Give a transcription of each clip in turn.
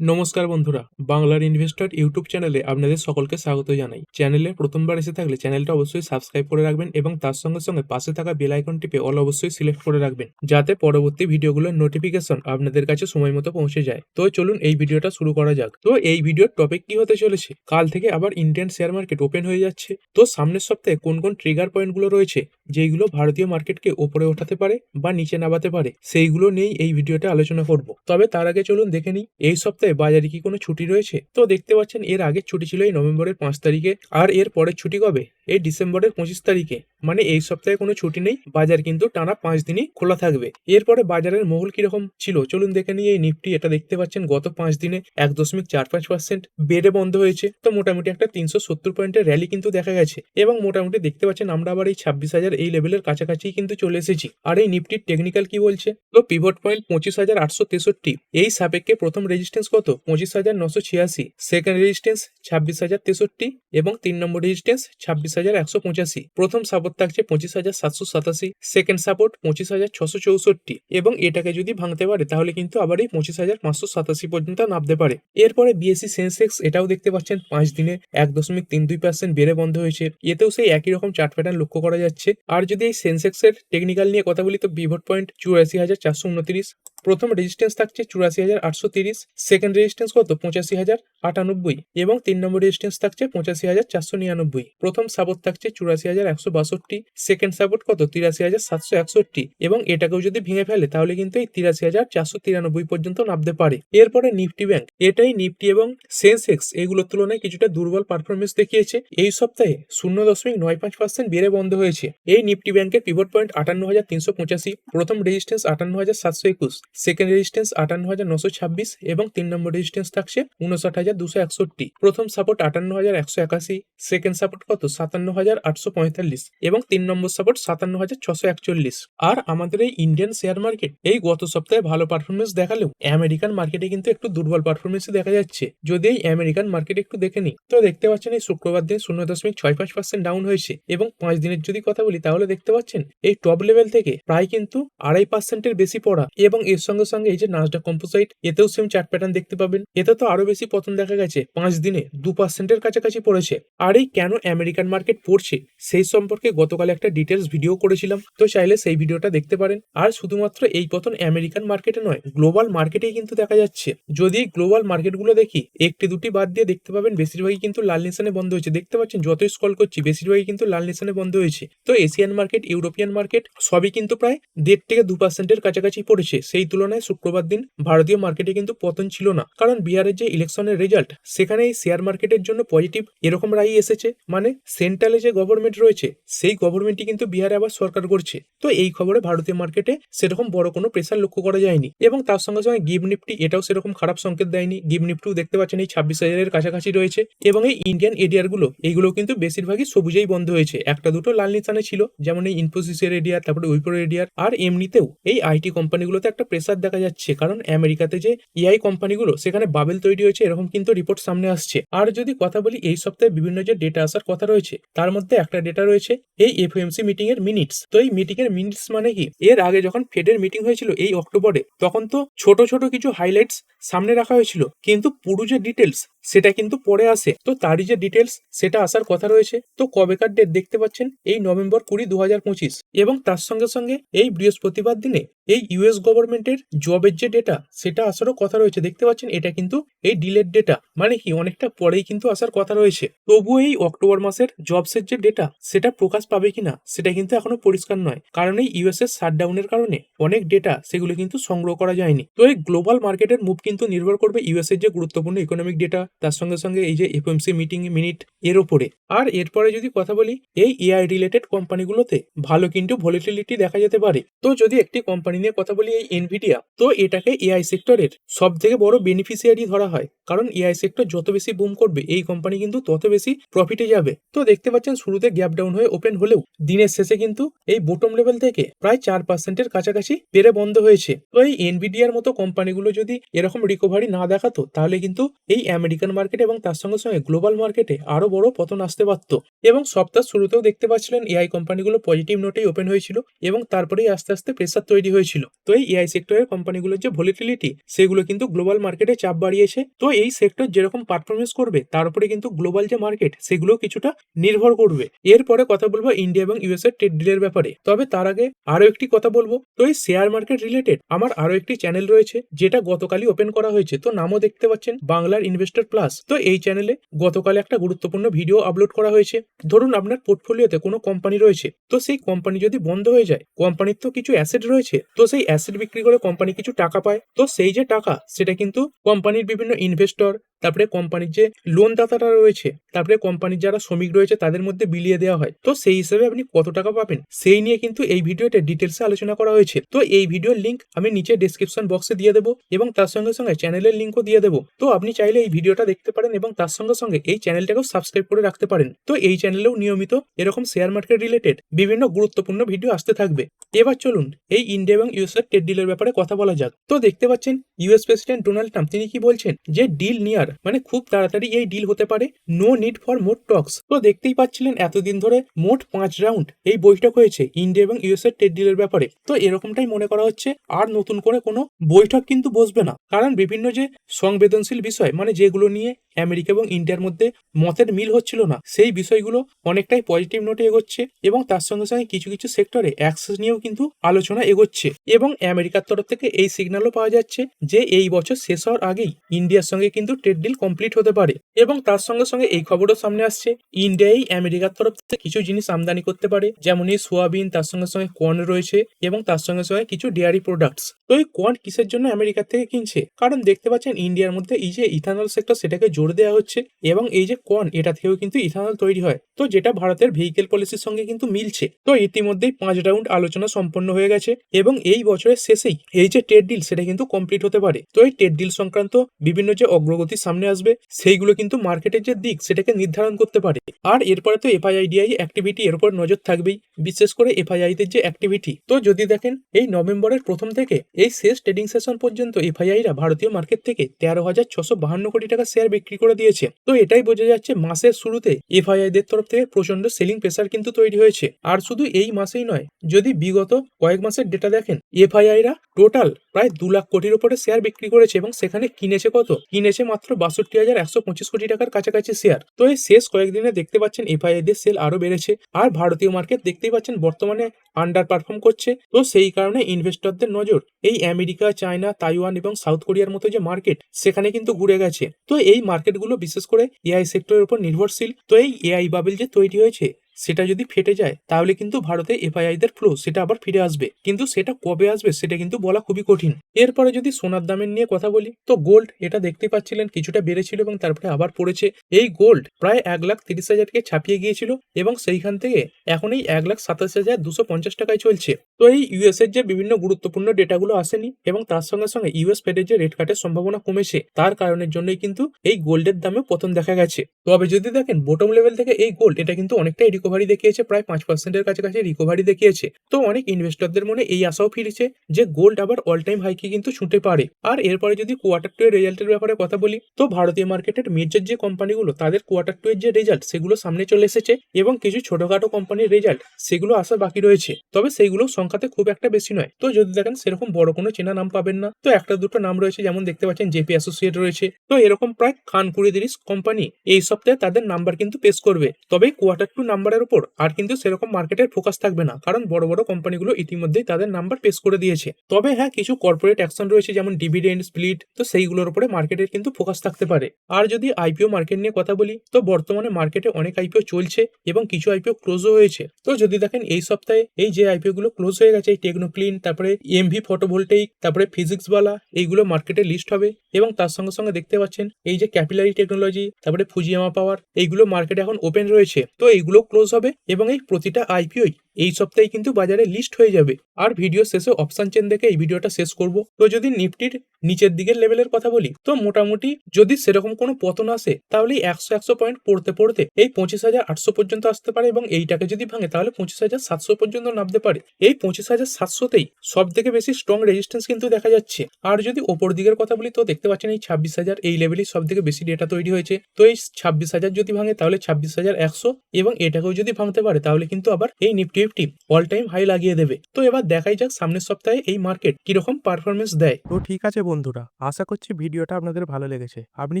নমস্কার বন্ধুরা, বাংলার ইনভেস্টর ইউটিউব চ্যানেলে আপনাদের সকলকে স্বাগত জানাই। চ্যানেলে প্রথমবার এসে থাকলে চ্যানেলটা অবশ্যই সাবস্ক্রাইব করে রাখবেন এবং তার সঙ্গে সঙ্গে পাশে থাকা বেল আইকন টিপে অল অবশ্যই সিলেক্ট করে রাখবেন, যাতে পরবর্তী ভিডিওগুলোর নোটিফিকেশন আপনাদের কাছে সময় মতো পৌঁছে যায়। তো চলুন এই ভিডিওটা শুরু করা যাক। তো এই ভিডিওর টপিক কি হতে চলেছে? কাল থেকে আবার ইন্ডিয়ান শেয়ার মার্কেট ওপেন হয়ে যাচ্ছে। তো সামনের সপ্তাহে কোন কোন ট্রিগার পয়েন্টগুলো রয়েছে, যেইগুলো ভারতীয় মার্কেটকে ওপরে ওঠাতে পারে বা নিচে নামাতে পারে, সেইগুলো নিয়েই এই ভিডিওটা আলোচনা করব। তবে তার আগে চলুন দেখে নিই, এই সপ্তাহে বাজারে কি কোনো ছুটি রয়েছে? তো দেখতে পাচ্ছেন, এর আগের ছুটি ছিল এই নভেম্বরের পাঁচ তারিখে, আর এর পরের ছুটি কবে? এই ডিসেম্বরের পঁচিশ তারিখে। মানে এই সপ্তাহে কোনো ছুটি নেই, বাজার কিন্তু টানা পাঁচ দিনই খোলা থাকবে। এরপরে বাজারের মহল কীরকম ছিল? চলুন দেখে নিই এই নিফটি, এটা দেখতে পাচ্ছেন, গত পাঁচ দিনে এক দশমিক চার পাঁচ পার্সেন্ট বেড়ে বন্ধ হয়েছে। তো মোটামুটি একটা তিনশো সত্তর পয়েন্টের র্যালি কিন্তু দেখা গেছে। এবং মোটামুটি দেখতে পাচ্ছেন, আমরা আবার এই ছাব্বিশ হাজার এই লেভেলের কাছাকাছি কিন্তু চলে এসেছি। আর এই নিফটির টেকনিক্যাল কি বলছে? তো পিভট পয়েন্ট পঁচিশ হাজার আটশো তেষট্টি। এই সাপেক্ষে প্রথম রেজিস্ট্যান্স কত পঁচিশ হাজার নশো ছিয়াশি। সেকেন্ড রেজিস্ট্যান্স ছাব্বিশ হাজার তেষট্টি এবং তিন নম্বর রেজিস্ট্যান্স ছাব্বিশ হাজার একশো পঁচাশি। প্রথম সাপোর্ট থাকছে পঁচিশ হাজার সাতশো সাতাশি। সেকেন্ড সাপোর্ট পঁচিশ হাজার ছশো চৌষট্টি। এবং এটাকে যদি ভাঙতে পারে, তাহলে কিন্তু আবার এই পঁচিশ হাজার পাঁচশো সাতাশি পর্যন্ত নামতে পারে। এরপরে বিএসসি সেন্সেক্স এটাও দেখতে পাচ্ছেন পাঁচ দিনে এক দশমিক তিন দুই পার্সেন্ট বেড়ে বন্ধ হয়েছে। এতেও সেই একই রকম চার্ট প্যাটার্ন লক্ষ্য করা যাচ্ছে। আর যদি এই সেন্সেক্সের টেকনিক্যাল নিয়ে কথা বলি, তো বিভট পয়েন্ট চুরাশি হাজার চারশো উনত্রিশ প্রথম রেজিস্ট্যান্স থাকছে চুরাশি হাজার আটশো তিরিশ সেকেন্ড রেজিস্ট্যান্স কত? পঁচাশি হাজার আটানব্বই এবং তিন নম্বর রেজিস্ট্যান্স থাকছে পঁচাশি হাজার চারশো নিরানব্বই। প্রথম সাপোর্ট থাকছে চুরাশি হাজার একশো বাষট্টি সেকেন্ড সাপোর্ট কত? তিরাশি হাজার সাতশো একষট্টি এবং এটাকেও যদি ভেঙে ফেলে, তাহলে কিন্তু এই তিরাশি হাজার চারশো তিরানব্বই পর্যন্ত নামতে পারে। এরপরে নিফটি ব্যাংক এটাই নিফটি এবং সেন্সেক্স এগুলোর তুলনায় কিছুটা দুর্বল পারফরমেন্স দেখিয়েছে। এই সপ্তাহে শূন্য দশমিক নয় পাঁচ পার্সেন্ট বেড়ে বন্ধ হয়েছে। এই নিফটি ব্যাংকের পিভট পয়েন্ট আটান্ন হাজার তিনশো পঁচাশি, প্রথম রেজিস্ট্যান্স আটান্ন হাজার সাতশো একুশ। সেকেন্ড রেজিস্ট্যান্স আটান্ন হাজার নশো ছাব্বিশ এবং তিন নম্বর রেজিস্ট্যান্স থাকছে উনষাট হাজার দুশো একষট্টি। প্রথম সাপোর্ট আটান্ন হাজার একশো একাশি সেকেন্ড সাপোর্ট কত? সাতান্ন হাজার আটশো পঁয়তাল্লিশ এবং তিন নম্বর সাপোর্ট সাতান্ন হাজার ছশো একচল্লিশ। আর আমাদের এই ইন্ডিয়ান শেয়ার মার্কেট এই গত সপ্তাহে ভালো পারফরমেন্স দেখালেও আমেরিকান মার্কেটে কিন্তু একটু দুর্বল পারফরমেন্স দেখা যাচ্ছে। যদি এই আমেরিকান মার্কেট একটু দেখে নিই, তো দেখতে পাচ্ছেন এই শুক্রবার দিন শূন্য দশমিক ছয় পাঁচ পার্সেন্ট ডাউন হয়েছে এবং পাঁচ দিনের যদি কথা বলি, তাহলে দেখতে পাচ্ছেন এই টপ লেভেল থেকে প্রায় কিন্তু আড়াই পার্সেন্টের বেশি পড়া এবং এর সঙ্গে সঙ্গে এই যে নাজডা কম্পোসাইট, এতেও সেম চার্ট প্যাটার্ন দেখতে পাবেন। এতে তো আরও বেশি পতন দেখা গেছে। পাঁচ দিনে দু পার্সেন্টের কাছাকাছি পড়েছে। আর এই কেন আমেরিকান মার্কেট পড়ছে, সেই সম্পর্কে গতকাল একটা ডিটেলস ভিডিও করেছিলাম। তো চাইলে সেই ভিডিওটা দেখতে পারেন। আর শুধুমাত্র এই পতন আমেরিকান মার্কেটে নয় গ্লোবাল মার্কেটেই কিন্তু দেখা যাচ্ছে। যদি গ্লোবাল মার্কেটগুলো দেখি, একটি দুটি বাদ দিয়ে দেখতে পাবেন, বেশিরভাগই কিন্তু লাল নিশানে বন্ধ হয়েছে। দেখতে পাচ্ছেন, যতই স্কল করছি, বেশিরভাগই কিন্তু লাল নিশানে বন্ধ হয়েছে। তো এশিয়ান মার্কেট ইউরোপিয়ান মার্কেট সবই কিন্তু প্রায় দেড় থেকে দু পার্সেন্টের কাছাকাছি পড়েছে। সেই তুলনায় শুক্রবার দিন ভারতীয় মার্কেটে কিন্তু পতন ছিল না। কারণ বিহারের যে ইলেকশনের রেজাল্ট সেখানে এই শেয়ার মার্কেটের জন্য পজিটিভ এরকম রায় এসেছে। মানে সেন্ট্রালে যে গভর্নমেন্ট রয়েছে, সেই গভর্নমেন্টই কিন্তু বিহারে আবার সরকার করছে। তো এই খবরে ভারতীয় মার্কেটে সেরকম বড় কোনো প্রেসার লক্ষ্য করা যায়নি। এবং তার সঙ্গে সঙ্গে গিভ নিফটি এটাও সেরকম খারাপ সংকেত দেয়নি। গিভ নিফটিও দেখতে পাচ্ছেন এই ছাব্বিশ হাজারের কাছাকাছি রয়েছে। এবং এই ইন্ডিয়ান এডিয়ারগুলো, এইগুলো কিন্তু বেশিরভাগই সবুজেই বন্ধ হয়েছে। একটা দুটো লাল নিশানে ছিল। যেমন এই ইনফোসিসের এডিয়ার তারপরে উইপ্রো এডিয়ার আর এমনিতেও এই আইটি কোম্পানিগুলোতে একটা প্রেসার দেখা যাচ্ছে। কারণ আমেরিকাতে যে এআই কোম্পানিগুলো, সেখানে বাবেল তৈরি হয়েছে, এরকম কিন্তু রিপোর্ট সামনে আসছে। আর যদি কথা বলি, এই সপ্তাহে বিভিন্ন যে ডেটা আসার কথা রয়েছে, তার মধ্যে একটা ডেটা রয়েছে, এই এফএমসি মিটিং এর মিনিটস তো এই মিটিং এর মিনিটস মানে কি? এর আগে যখন ফেডের মিটিং হয়েছিল এই অক্টোবরে তখন তো ছোট ছোট কিছু হাইলাইটস সামনে রাখা হয়েছিল। কিন্তু পুরো যে ডিটেলস সেটা কিন্তু পরে আসে। তো তারই যে ডিটেলস সেটা আসার কথা রয়েছে। তো কবেকার ডেট দেখতে পাচ্ছেন? এই নভেম্বর কুড়ি দু হাজার পঁচিশ। এবং তার সঙ্গে সঙ্গে এই বৃহস্পতিবার দিনে এই ইউএস গভর্নমেন্টের জবের যে ডেটা সেটা আসারও কথা রয়েছে। দেখতে পাচ্ছেন, এটা কিন্তু এই ডিলেট ডেটা মানে কি, অনেকটা পরেই কিন্তু আসার কথা রয়েছে। তবুও এই অক্টোবর মাসের জবসের যে ডেটা সেটা প্রকাশ পাবে কিনা, সেটা কিন্তু এখনও পরিষ্কার নয়। কারণ এই ইউএস এর শাটডাউনের কারণে অনেক ডেটা সেগুলো কিন্তু সংগ্রহ করা যায়নি। তো এই গ্লোবাল মার্কেটের মুভ কিন্তু নির্ভর করবে ইউএস এর যে গুরুত্বপূর্ণ ইকোনমিক ডেটা তার সঙ্গে সঙ্গে এই যে এফএমসি মিটিং মিনিট এর ওপরে। আর এরপরে যদি কথা বলি, এই এআই রিলেটেড কোম্পানিগুলোতে ভালো কিন্তু ভলিটিলিটি দেখা যেতে পারে। তো যদি একটি কোম্পানি নিয়ে কথা বলি এই এনভিডিয়া তো এটাকে এআই সেক্টরের সব থেকে বড় বেনিফিশিয়ারি ধরা হয়। কারণ এআই সেক্টর যত বেশি বুম করবে, এই কোম্পানি কিন্তু তত বেশি প্রফিটে যাবে। তো দেখতে পাচ্ছেন, শুরুতে গ্যাপ ডাউন হয়ে ওপেন হলেও, দিনের শেষে কিন্তু এই বোটম লেভেল থেকে প্রায় চার পার্সেন্টের কাছাকাছি বেড়ে বন্ধ হয়েছে। তো এই এনভিডিয়ার মতো কোম্পানিগুলো যদি এরকম রিকভারি না দেখাতো, তাহলে কিন্তু এই আমেরিকান মার্কেট এবং তার সঙ্গে সঙ্গে গ্লোবাল মার্কেটে আরও বড় পতন আসতে পারত। এবং সপ্তাহ শুরুতেও দেখতে পাচ্ছিলেন এআই কোম্পানিগুলো পজিটিভ নোটেই ওপেন হয়েছিল এবং তারপরেই আস্তে আস্তে প্রেসার তৈরি হয়েছিল। হয়েছিল তো এই এআই সেক্টরের কোম্পানিগুলোর যে ভলিটিলিটি সেগুলো কিন্তু গ্লোবাল মার্কেটে চাপ বাড়িয়েছে। তো এই সেক্টর যেরকম পারফরমেন্স করবে, তার উপরে কিন্তু গ্লোবাল যে মার্কেট সেগুলো কিছুটা নির্ভর করবে। এরপরে কথা বলব ইন্ডিয়া এবং ইউএস এর ট্রেড ডিলের ব্যাপারে। তবে তার আগে আরও একটি কথা বলব। তো এই শেয়ার মার্কেট রিলেটেড আমার আরও একটি চ্যানেল রয়েছে, যেটা গতকালই ওপেন করা হয়েছে। তো নামও দেখতে পাচ্ছেন বাংলার ইনভেস্টর প্লাস তো এই চ্যানেলে গতকাল একটা গুরুত্বপূর্ণ ভিডিও আপলোড করা হয়েছে। ধরুন আপনার পোর্টফোলিওতে কোনো কোম্পানি রয়েছে। তো সেই কোম্পানি যদি বন্ধ হয়ে যায় কোম্পানির তো কিছু অ্যাসেট রয়েছে। তো সেই অ্যাসেট বিক্রি করে কোম্পানি কিছু টাকা পায়। তো সেই যে টাকা, সেটা কিন্তু কোম্পানির বিভিন্ন ইনভেস্টর তারপরে কোম্পানির যে লোন দাতারা রয়েছে, তারপরে কোম্পানির যারা শ্রমিক রয়েছে, তাদের মধ্যে বিলিয়ে দেওয়া হয়। তো সেই হিসেবে আপনি কত টাকা পাবেন? সেই নিয়ে কিন্তু এই ভিডিওতে ডিটেলসে আলোচনা করা হয়েছে। তো এই ভিডিওর লিঙ্ক আমি নিচে ডিসক্রিপশন বক্সে দিয়ে দেবো এবং তার সঙ্গে সঙ্গে চ্যানেলের লিঙ্কও দিয়ে দেবো। তো আপনি চাইলে এই ভিডিওটা দেখতে পারেন এবং তার সঙ্গে সঙ্গে এই চ্যানেলটাকেও সাবস্ক্রাইব করে রাখতে পারেন। তো এই চ্যানেলেও নিয়মিত এরকম শেয়ার মার্কেট রিলেটেড বিভিন্ন গুরুত্বপূর্ণ ভিডিও আসতে থাকবে। এবার চলুন এই ইন্ডিয়া এবং ইউএস এর ট্রেড ডিলের ব্যাপারে কথা বলা যাক। তো দেখতে পাচ্ছেন ইউএস প্রেসিডেন্ট ডোনাল্ড ট্রাম্প তিনি কি বলছেন? যে ডিল নিয়ার মানে খুব তাড়াতাড়ি এই ডিল হতে পারে। No need for more talks তো দেখতেই পাচ্ছিলেন এতদিন ধরে মোট পাঁচ রাউন্ড এই বৈঠক হয়েছে ইন্ডিয়া এবং ইউএস এর ট্রেড ডিলের ব্যাপারে। তো এরকমটাই মনে করা হচ্ছে, আর নতুন করে কোনো বৈঠক কিন্তু বসবে না। কারণ বিভিন্ন যে সংবেদনশীল বিষয় মানে যেগুলো নিয়ে আমেরিকা এবং ইন্ডিয়ার মধ্যে মতের মিল হচ্ছিল না, সেই বিষয়গুলো অনেকটাই পজিটিভ নোটে এগোচ্ছে এবং তার সঙ্গে সঙ্গে কিছু কিছু সেক্টরে অ্যাক্সেস নিয়েও কিন্তু আলোচনা এগোচ্ছে। এবং আমেরিকার তরফ থেকে এই সিগন্যালও পাওয়া যাচ্ছে যে এই বছর শেষ হওয়ার আগেই ইন্ডিয়ার সঙ্গে কিন্তু ট্রেড ডিল কমপ্লিট হতে পারে। এবং তার সঙ্গে সঙ্গে এই খবরও সামনে আসছে, ইন্ডিয়াই আমেরিকার তরফ থেকে কিছু জিনিস আমদানি করতে পারে, যেমন এই সোয়াবিন, তার সঙ্গে সঙ্গে কর্ন রয়েছে এবং তার সঙ্গে সঙ্গে কিছু ডেয়ারি প্রোডাক্টস তো এই কর্ন কিসের জন্য আমেরিকার থেকে কিনছে? কারণ দেখতে পাচ্ছেন ইন্ডিয়ার মধ্যে এই যে ইথানল সেক্টর সেটাকে জোর দেওয়া হচ্ছে এবং এই যে কর্ন এটা থেকেও কিন্তু ইথানল তৈরি হয়। তো যেটা ভারতের ভেহিকেল পলিসির সঙ্গে কিন্তু মিলছে। তো ইতিমধ্যেই পাঁচ রাউন্ড আলোচনা সম্পন্ন হয়ে গেছে এবং এই বছরের শেষেই এই যে ট্রেড ডিল সেটা কিন্তু কমপ্লিট হতে পারে। তো এই ট্রেড ডিল সংক্রান্ত বিভিন্ন যে অগ্রগতি সামনে আসবে, সেইগুলো কিন্তু মার্কেটের যে দিক সেটাকে নির্ধারণ করতে পারে। আর এরপরে তো এফআইআইডিআই অ্যাক্টিভিটি এর উপর নজর থাকবেই, বিশেষ করে এফআইআই দের যে অ্যাক্টিভিটি তো যদি দেখেন, এই নভেম্বরের প্রথম থেকে এই শেষ ট্রেডিং সেশন পর্যন্ত এফআইআইরা ভারতীয় মার্কেট থেকে তেরো হাজার ছশো বাহান্ন কোটি টাকা শেয়ার বিক্রি করে দিয়েছে। তো এটাই বোঝা যাচ্ছে মাসের শুরুতে এফআইআই দের তরফ থেকে প্রচণ্ড সেলিং প্রেসার কিন্তু তৈরি হয়েছে। আর শুধু এই মাসেই নয়, যদি বিগত কয়েক মাসের ডেটা দেখেন এফআইআইরা টোটাল প্রায় দু লাখ কোটির উপরে শেয়ার বিক্রি করেছে এবং সেখানে কিনেছে কত? কিনেছে মাত্র বাষট্টি হাজার একশো পঁচিশ কোটি টাকার কাছাকাছি শেয়ার তো এই শেষ কয়েকদিনে দেখতে পাচ্ছেন এফআইআই দের সেল আরও বেড়েছে আর ভারতীয় মার্কেট দেখতেই পাচ্ছেন বর্তমানে আন্ডার পারফর্ম করছে। তো সেই কারণে ইনভেস্টরদের নজর এই আমেরিকা, চায়না, তাইওয়ান এবং সাউথ কোরিয়ার মতো যে মার্কেট সেখানে কিন্তু ঘুরে গেছে। তো এই মার্কেটগুলো বিশেষ করে এআই সেক্টরের উপর নির্ভরশীল। তো এই এআই বাবেল যে তৈরি হয়েছে সেটা যদি ফেটে যায়, তাহলে কিন্তু ভারতে এফআইআই দের ফ্লো সেটা আবার ফিরে আসবে। কিন্তু সেটা কবে আসবে, সেটা কিন্তু বলা খুবই কঠিন। এরপরে যদি সোনার দামের নিয়ে কথা বলি, তো গোল্ড এটা দেখতে পাচ্ছিলেন কিছুটা বেড়েছিল এবং তারপরে আবার পড়েছে। এই গোল্ড প্রায় এক লাখ তিরিশ হাজারকে ছাপিয়ে গিয়েছিল এবং সেইখান থেকে এখন এই এক লাখ সাতাশ হাজার দুশো পঞ্চাশ টাকায় চলছে। তো এই ইউএস এর যে বিভিন্ন গুরুত্বপূর্ণ ডেটাগুলো আসেনি এবং তার সঙ্গে সঙ্গে ইউএস ফেডের যে রেট কাটের সম্ভাবনা কমেছে, তার কারণের জন্যই কিন্তু এই গোল্ডের দামে পতন দেখা গেছে। তবে যদি দেখেন বটম লেভেল থেকে এই গোল্ড এটা কিন্তু অনেকটাই রিকভারি দেখিয়েছে, প্রায় পাঁচ পার্সেন্টের কাছাকাছি রিকভারি দেখিয়েছে। তো অনেক ইনভেস্টরদের মনে এই আশাও ফিরেছে যে গোল্ড আবার অল টাইম হাইকে কিন্তু ছুটে পারে। আর এরপরে যদি কোয়ার্টার টু এর রেজাল্টের ব্যাপারে কথা বলি, তো ভারতীয় মার্কেটের মেজর যে কোম্পানিগুলো তাদের কোয়ার্টার টু এর যে রেজাল্ট সেগুলো সামনে চলে এসেছে এবং কিছু ছোটখাটো কোম্পানির রেজাল্ট সেগুলো আসা বাকি রয়েছে। তবে সেইগুলো সংখ্যাতে খুব একটা বেশি নয়। তো যদি দেখেন, সেরকম বড় কোনো চেনা নাম পাবেন না। তো একটা দুটো নাম রয়েছে, যেমন দেখতে পাচ্ছেন জেপি অ্যাসোসিয়েট রয়েছে। তো এরকম প্রায় খান কুড়ি তিরিশ কোম্পানি এই সপ্তাহে তাদের নাম্বার কিন্তু পেশ করবে। তবে কোয়ার্টার টু নাম্বারের উপর। আর কিন্তু সেরকম মার্কেটের ফোকাস থাকবে না, কারণ বড় বড় কোম্পানিগুলো ইতিমধ্যেই তাদের নাম্বার পেশ করে দিয়েছে। তবে হ্যাঁ কিছু কর্পোরেট অ্যাকশন রয়েছে, যেমন ডিভিডেন্ড স্প্লিট তো সেইগুলোর উপরে মার্কেটের কিন্তু ফোকাস থাকতে পারে। আর যদি আইপিও মার্কেট নিয়ে কথা বলি, তো বর্তমানে মার্কেটে অনেক আইপিও চলছে এবং কিছু আইপিও ক্লোজও হয়েছে। তো যদি দেখেন এই সপ্তাহে এই যে আইপিও গুলো ক্লোজ হয়ে গেছে টেকনোক্লিন তারপরে এমভি ফটোভোল্টেইক তারপরে ফিজিক্স বালা এইগুলো মার্কেটে লিস্ট হবে এবং তার সঙ্গে সঙ্গে দেখতে পাচ্ছেন এই যে ক্যাপিলারি টেকনোলজি তারপরে ফুজিয়ামা পাওয়ার এইগুলো মার্কেটে এখন ওপেন রয়েছে। তো এইগুলো ক্লোজ হবে এবং এই প্রতিটা আইপিওই এই সপ্তাহে কিন্তু বাজারে লিস্ট হয়ে যাবে। আর ভিডিও শেষে অপশন চেন দেখে এই ভিডিওটা শেষ করব। তো যদি নিফটির নিচের দিকের লেভেলের কথা বলি, তো মোটামুটি যদি সেরকম কোনো পতন আসে, তাহলে একশো একশো পয়েন্ট পড়তে পড়তে এই পঁচিশ হাজার আটশো পর্যন্ত আসতে পারে এবং এইটাকে যদি ভাঙে, তাহলে পঁচিশ হাজার সাতশো পর্যন্ত নামতে পারে। এই পঁচিশ হাজার সাতশোতেই সব থেকে বেশি স্ট্রং রেজিস্ট্যান্স কিন্তু দেখা যাচ্ছে। আর যদি ওপর দিকের কথা বলি, তো দেখতে পাচ্ছেন এই ছাব্বিশ হাজার এই লেভেলই সব থেকে বেশি ডেটা তৈরি হয়েছে। তো এই ছাব্বিশ হাজার যদি ভাঙে, তাহলে ছাব্বিশ হাজার একশো এবং এটাকেও যদি ভাঙতে পারে, তাহলে কিন্তু আবার এই Nifty Nifty all time high লাগিয়ে দেবে। তো এবার দেখাই যাক সামনের সপ্তাহে এই মার্কেট কীরকম পারফরমেন্স দেয়। তো ঠিক আছে বন্ধুরা, আশা করছি ভিডিওটা আপনাদের ভালো লেগেছে। আপনি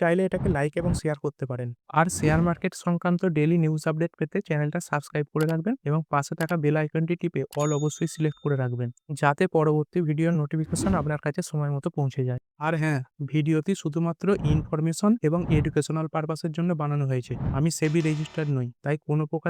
চাইলে এটাকে লাইক এবং শেয়ার করতে পারেন। আর শেয়ার মার্কেট সংক্রান্ত ডেলি নিউজ আপডেট পেতে চ্যানেলটা সাবস্ক্রাইব করে রাখবেন এবং পাশে থাকা বেল আইকনটি টিপে অল অবশ্যই সিলেক্ট করে রাখবেন, যাতে পরবর্তী ভিডিওর নোটিফিকেশন আপনার কাছে সময় মতো পৌঁছে যায়। আর হ্যাঁ ভিডিওটি শুধুমাত্র ইনফরমেশন এবং এডুকেশনাল পারপাসের জন্য বানানো হয়েছে। আমি সেবি রেজিস্টার্ড নই, তাই কোনো প্রকার